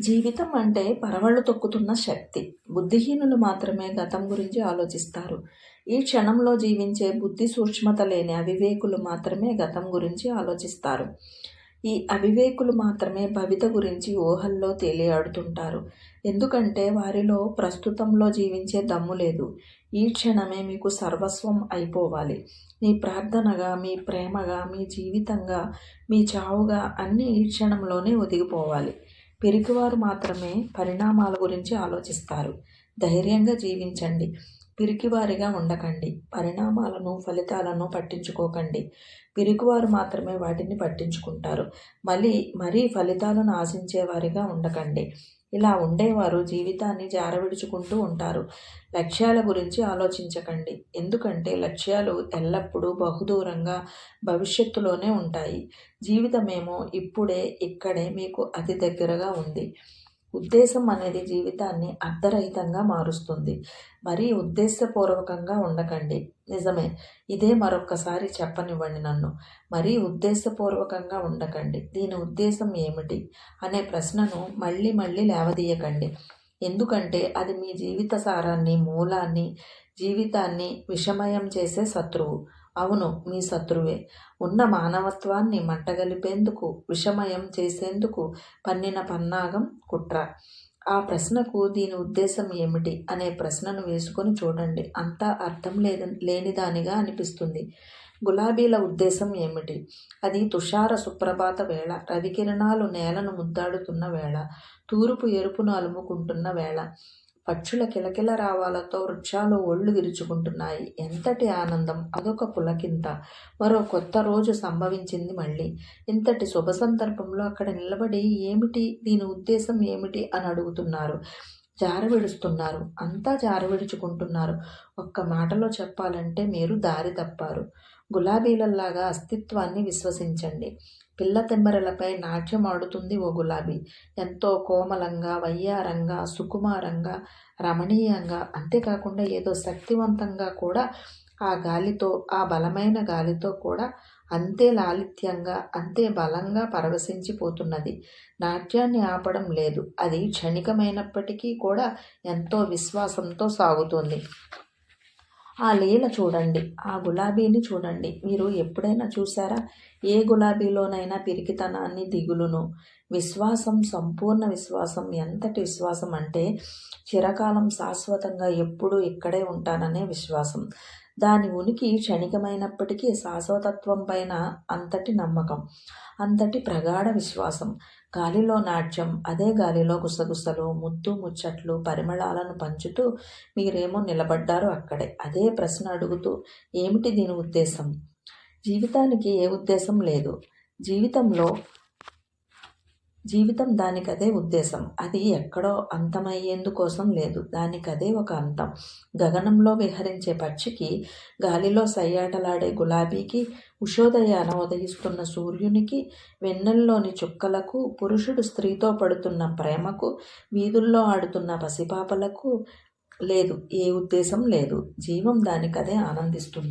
జీవితం అంటే పరవళ్ళు తొక్కుతున్న శక్తి. బుద్ధిహీనులు మాత్రమే గతం గురించి ఆలోచిస్తారు. ఈ క్షణంలో జీవించే బుద్ధి సూక్ష్మత లేని అవివేకులు మాత్రమే గతం గురించి ఆలోచిస్తారు. ఈ అవివేకులు మాత్రమే భవిత గురించి ఊహల్లో తేలియాడుతుంటారు. ఎందుకంటే వారిలో ప్రస్తుతంలో జీవించే దమ్ము లేదు. ఈ క్షణమే మీకు సర్వస్వం అయిపోవాలి. మీ ప్రార్థనగా మీ ప్రేమగా మీ జీవితంగా మీ చావుగా అన్నీ ఈ క్షణంలోనే ఒదిగిపోవాలి. పిరికివారు మాత్రమే పరిణామాల గురించి ఆలోచిస్తారు. ధైర్యంగా జీవించండి. పిరికివారిగా ఉండకండి. పరిణామాలను ఫలితాలను పట్టించుకోకండి. పిరికివారు మాత్రమే వాటిని పట్టించుకుంటారు. మళ్ళీ మరీ ఫలితాలను ఆశించేవారిగా ఉండకండి. ఇలా ఉండేవారు జీవితాన్ని జారవిడుచుకుంటూ ఉంటారు. లక్ష్యాల గురించి ఆలోచించకండి. ఎందుకంటే లక్ష్యాలు ఎల్లప్పుడూ బహుదూరంగా భవిష్యత్తులోనే ఉంటాయి. జీవితమేమో ఇప్పుడే ఇక్కడే మీకు అతి దగ్గరగా ఉంది. ఉద్దేశం అనేది జీవితాన్ని అర్ధరహితంగా మారుస్తుంది. మరీ ఉద్దేశపూర్వకంగా ఉండకండి. నిజమే. ఇదే మరొక్కసారి చెప్పనివ్వండి నన్ను. మరీ ఉద్దేశపూర్వకంగా ఉండకండి. దీని ఉద్దేశం ఏమిటి? అనే ప్రశ్నను మళ్ళీ మళ్ళీ లేవదీయకండి. ఎందుకంటే అది మీ జీవిత సారాన్ని మూలాన్ని జీవితాన్ని విషమయం చేసే శత్రువు. అవును మీ శత్రువే. ఉన్న మానవత్వాన్ని మంటగలిపేందుకు విషమయం చేసేందుకు పన్నిన పన్నాగం కుట్ర. ఆ ప్రశ్నకు దీని ఉద్దేశం ఏమిటి అనే ప్రశ్నను వేసుకొని చూడండి. అంతా అర్థం లేద లేనిదానిగా అనిపిస్తుంది. గులాబీల ఉద్దేశం ఏమిటి? అది తుషార సుప్రభాత వేళ రవికిరణాలు నేలను ముద్దాడుతున్న వేళ తూర్పు ఎరుపును అలుముకుంటున్న వేళ. పక్షుల కిలకిల రావాలతో వృక్షాలు ఒళ్ళు విరుచుకుంటున్నాయి. ఎంతటి ఆనందం! అదొక పులకింత. మరో కొత్త రోజు సంభవించింది మళ్ళీ. ఇంతటి శుభ సందర్భంలో అక్కడ నిలబడి ఏమిటి? దీని ఉద్దేశం ఏమిటి? అని అడుగుతున్నారు. జారవిడుస్తున్నారు. అంతా జారవిడుచుకుంటున్నారు. ఒక్క మాటలో చెప్పాలంటే మీరు దారి తప్పారు. గులాబీలలాగా అస్తిత్వాన్ని విశ్వసించండి. పిల్ల తెమ్మరలపై నాట్యం ఆడుతుంది ఓ గులాబీ. ఎంతో కోమలంగా వయ్యారంగా సుకుమారంగా రమణీయంగా అంతేకాకుండా ఏదో శక్తివంతంగా కూడా ఆ గాలితో ఆ బలమైన గాలితో కూడా అంతే లాలిత్యంగా అంతే బలంగా పరవశించిపోతున్నది. నాట్యాన్ని ఆపడం లేదు. అది క్షణికమైనప్పటికీ కూడా ఎంతో విశ్వాసంతో సాగుతుంది. ఆ లీల చూడండి ఆ గులాబీని చూడండి. మీరు ఎప్పుడైనా చూసారా? ఏ గులాబీలోనైనా పిరికితనాన్ని దిగులును. విశ్వాసం సంపూర్ణ విశ్వాసం ఎంతటి విశ్వాసం అంటే చిరకాలం శాశ్వతంగా ఎప్పుడూ ఇక్కడే ఉంటాననే విశ్వాసం. దాని ఉనికి క్షణికమైనప్పటికీ శాశ్వతత్వం పైన అంతటి నమ్మకం అంతటి ప్రగాఢ విశ్వాసం. గాలిలో నాట్యం అదే గాలిలో గుసగుసలు ముద్దు ముచ్చట్లు పరిమళాలను పంచుతూ మీరేమో నిలబడ్డారు అక్కడే. అదే ప్రశ్న అడుగుతూ ఏమిటి దీని ఉద్దేశం? జీవితానికి ఏ ఉద్దేశం లేదు. జీవితంలో జీవితం దానికదే ఉద్దేశం. అది ఎక్కడో అంతమయ్యేందుకోసం లేదు. దానికదే ఒక అంతం. గగనంలో విహరించే పక్షికి గాలిలో సయ్యాటలాడే గులాబీకి ఉషోదయాన ఉదయిస్తున్న సూర్యునికి వెన్నెల్లోని చుక్కలకు పురుషుడు స్త్రీతో పడుతున్న ప్రేమకు వీధుల్లో ఆడుతున్న పసిపాపలకు లేదు. ఏ ఉద్దేశం లేదు. జీవం దానికదే ఆనందిస్తుంది.